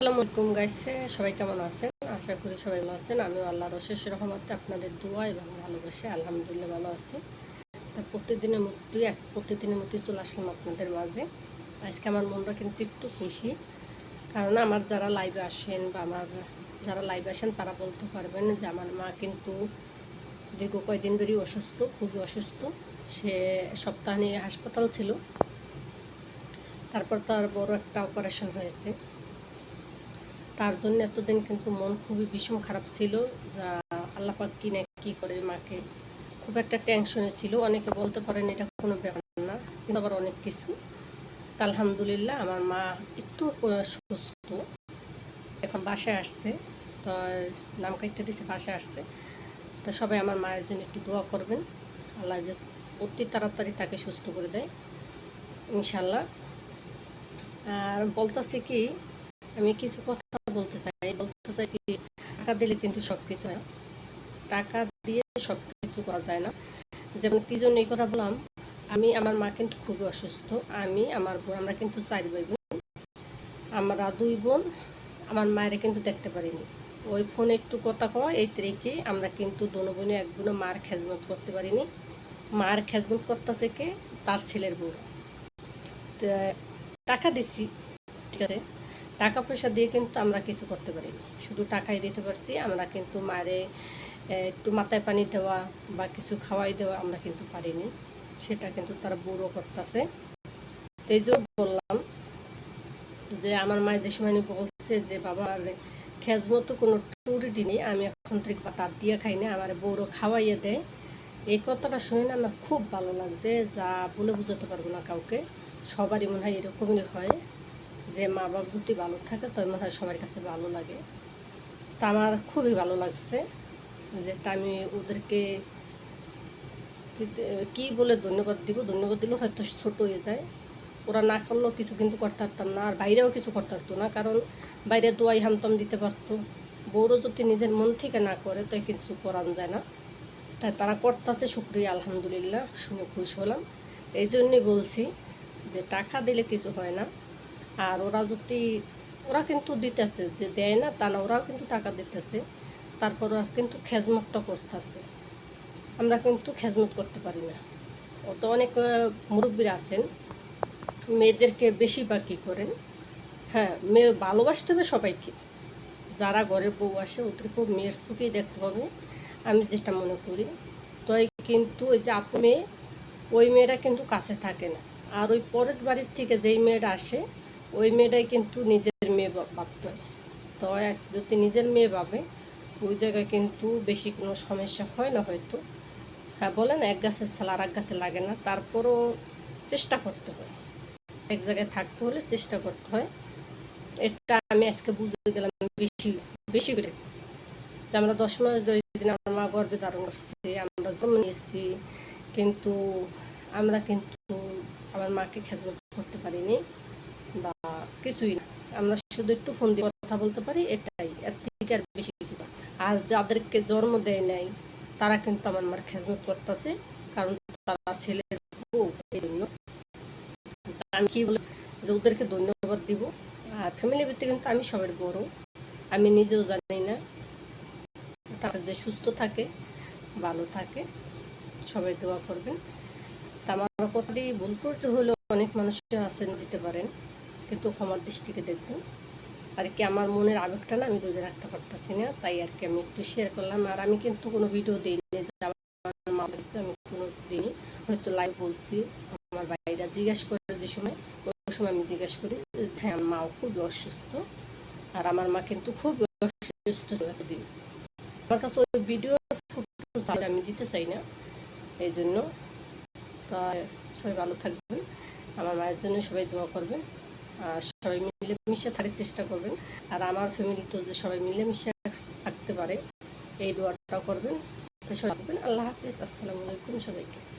আসসালামু আলাইকুম সবাই কেমন আছেন? আশা করি সবাই ভালো আছেন। আমিও আল্লাহর অশেষ রহমতে আপনাদের দোয়া এবং ভালোবাসে, আলহামদুলিল্লাহ ভালো আছি। তা প্রতিদিনের আজ প্রতিদিনের চলে আসলাম আপনাদের মাঝে। আজকে আমার মনটা কিন্তু একটু খুশি, কারণ আমার যারা লাইভে আসেন বা আমার যারা লাইভে আসেন, তারা বলতে পারবেন যে আমার মা কিন্তু দীর্ঘ কয়েকদিন ধরেই অসুস্থ, খুবই অসুস্থ। সে সপ্তাহ হাসপাতাল ছিল। তারপর তার বড় একটা অপারেশন হয়েছে। তার জন্য এতদিন কিন্তু মন খুবই ভীষণ খারাপ ছিল যা আল্লাপাক কি না কি করে মাকে। খুব একটা টেনশনে ছিল। অনেকে বলতে পারেন এটা কোনো ব্যাপার না, কিন্তু আবার অনেক কিছু। আলহামদুলিল্লাহ আমার মা একটু সুস্থ এখন বাসায় আসছে। তো নাম কাইটটা দিছে, বাসায় আসছে। তো সবাই আমার মায়ের জন্য একটু দোয়া করবেন। আল্লাহ যে অতি তাড়াতাড়ি তাকে সুস্থ করে দেয় ইনশাল্লাহ আর বলতেছি কি, আমি কিছু কথা বলতে চাই বলতে চাই কি, টাকা দিলে কিন্তু সব কিছু হয়। টাকা দিয়ে সব কিছু করা যায় না। যেমন কি জন্য এই কথা বললাম, আমি, আমার মা কিন্তু খুবই অসুস্থ। আমি, আমার বোন আমরা কিন্তু চার ভাই বোন। আমরা দুই বোন, আমার মায়ের কিন্তু দেখতে পারিনি। ওই ফোনে একটু কথা কওয়া এই তরিকে, আমরা কিন্তু দোনো বোনে এক বোনে মার খেজমত করতে পারিনি। মার খেজমত করতেছে কে? তার ছেলের বউ। টাকা দিছি, ঠিক আছে? টাকা পয়সা দিয়ে কিন্তু আমরা কিছু করতে পারিনি শুধু টাকাই দিতে পারছি, আমরা কিন্তু মারে একটু মাথায় পানি দেওয়া বা কিছু খাওয়াই দেওয়া আমরা কিন্তু পারিনি। সেটা কিন্তু তারা বুড়ো করতেছে। এই জন্য বললাম যে আমার মায়ের যে সময় বলছে যে, বাবা খেজ মতো কোনো টুরিটি নেই, আমি এখন থেকে বা তার দিয়ে খাই না, আমার বউরও খাওয়াইয়ে দেয় এই কথাটা শুনে না আমার খুব ভালো লাগছে, যা বলে বুঝাতে পারব না কাউকে। সবারই মনে হয় এরকমই হয়। যে মা বাবা যদি ভালো থাকে তো মনে হয় সবার কাছে ভালো লাগে। তা আমার খুবই ভালো লাগছে যেটা আমি ওদেরকে কি বলে ধন্যবাদ দিব? ধন্যবাদ দিলেও হয়তো ছোট হয়ে যায়। ওরা না করলেও কিছু কিন্তু করতে পারতাম না, আর বাইরেও কিছু করতে পারতো না। কারণ বাইরে দোয়াই হামতাম দিতে পারতো। বউরও যদি নিজের মন থেকে না করে তো কিছু করান যায় না। তাই তারা করতেছে, শুক্রিয়া, আলহামদুলিল্লাহ, শুনে খুশি হলাম। এই জন্যই বলছি যে টাকা দিলে কিছু হয় না। আর ওরা যদি, ওরা কিন্তু দিতেছে, যে দেয় না তা না ওরাও কিন্তু টাকা দিতেছে। তারপর ওরা কিন্তু খেজমতটা করতেছে। আমরা কিন্তু খেজমত করতে পারি না। তো অনেক মুরব্বীরা আছেন। মেয়েদেরকে বেশি বা কী করেন? হ্যাঁ মেয়ে ভালোবাসতে হবে সবাইকে। যারা ঘরে বউ আসে ওদেরকেও মেয়ের চোখেই দেখতে হবে। আমি যেটা মনে করি, তো কিন্তু ওই যে আপু মেয়ে, ওই মেয়েরা কিন্তু কাছে থাকে না। আর ওই পরের বাড়ির থেকে যেই মেয়েরা আসে ওই মেয়েটাই কিন্তু নিজের মেয়ে ভাবতে। হয় তো যদি নিজের মেয়ে ভাবে, ওই জায়গায় কিন্তু বেশি কোনো সমস্যা হয় না হয়তো। হ্যাঁ বলেন, এক গাছের ছাল আর এক গাছে লাগে না, তারপরও চেষ্টা করতে হয়। এক জায়গায় থাকতে হলে চেষ্টা করতে হয়। এটা আমি আজকে বুঝতে গেলাম বেশি বেশি করে। যে আমরা দশ মাস দিন আমার মা গর্বে ধারণ করছি, আমরা জন্ম নিয়েছি, কিন্তু আমরা কিন্তু আমার মাকে খেজমত করতে পারিনি। বা কিছুই না। আমরা শুধু একটু ফোন দিয়ে কথা বলতে পারি, এটাই। এর থেকে আর বেশি কিছু আর যাদেরকে জন্ম দেয় নাই, তারা কিন্তু আমার মার খেজমত করতেছে, কারণ তারা ছেলের এই জন্য। আমি কি বলে, যে ওদেরকে ধন্যবাদ দিব। আর ফ্যামিলি ভিত্তিতে কিন্তু আমি সবার বড় আমি নিজেও জানি না। তারা যে সুস্থ থাকে, ভালো থাকে, সবাই দোয়া করবেন। তা আমার কথাটি ভুল হলেও অনেক মানুষ আছেন দিতে পারেন। কিন্তু ক্ষমার দৃষ্টিকে দেখবেন আর কি আমার মনের আবেগটা না আমি ধরে রাখতে পারতেছি না, তাই আর কি আমি একটু শেয়ার করলাম। আর আমি কিন্তু কোনো ভিডিও দিইনি আমার মা আমি কোনো দিনই হয়তো লাইভ বলছি, আমার ভাইরা জিজ্ঞেস করে যে সময়, ওই সময় আমি জিজ্ঞেস করি হ্যাঁ আমার মাও খুবই অসুস্থ। আর আমার মা কিন্তু খুব অসুস্থ দিন আমার কাছে ওই ভিডিও আমি দিতে চাই না এই জন্য তা সবাই ভালো থাকবেন। আমার মায়ের জন্য সবাই দোয়া করবেন। সবাই মিলেমিশে থাকার চেষ্টা করবেন। আর আমার ফ্যামিলিতেও যে সবাই মিলেমিশে থাকতে পারে, এই দোয়াটাও করবেন। তো সবাই আল্লাহ হাফিজ, আসসালামু আলাইকুম সবাইকে।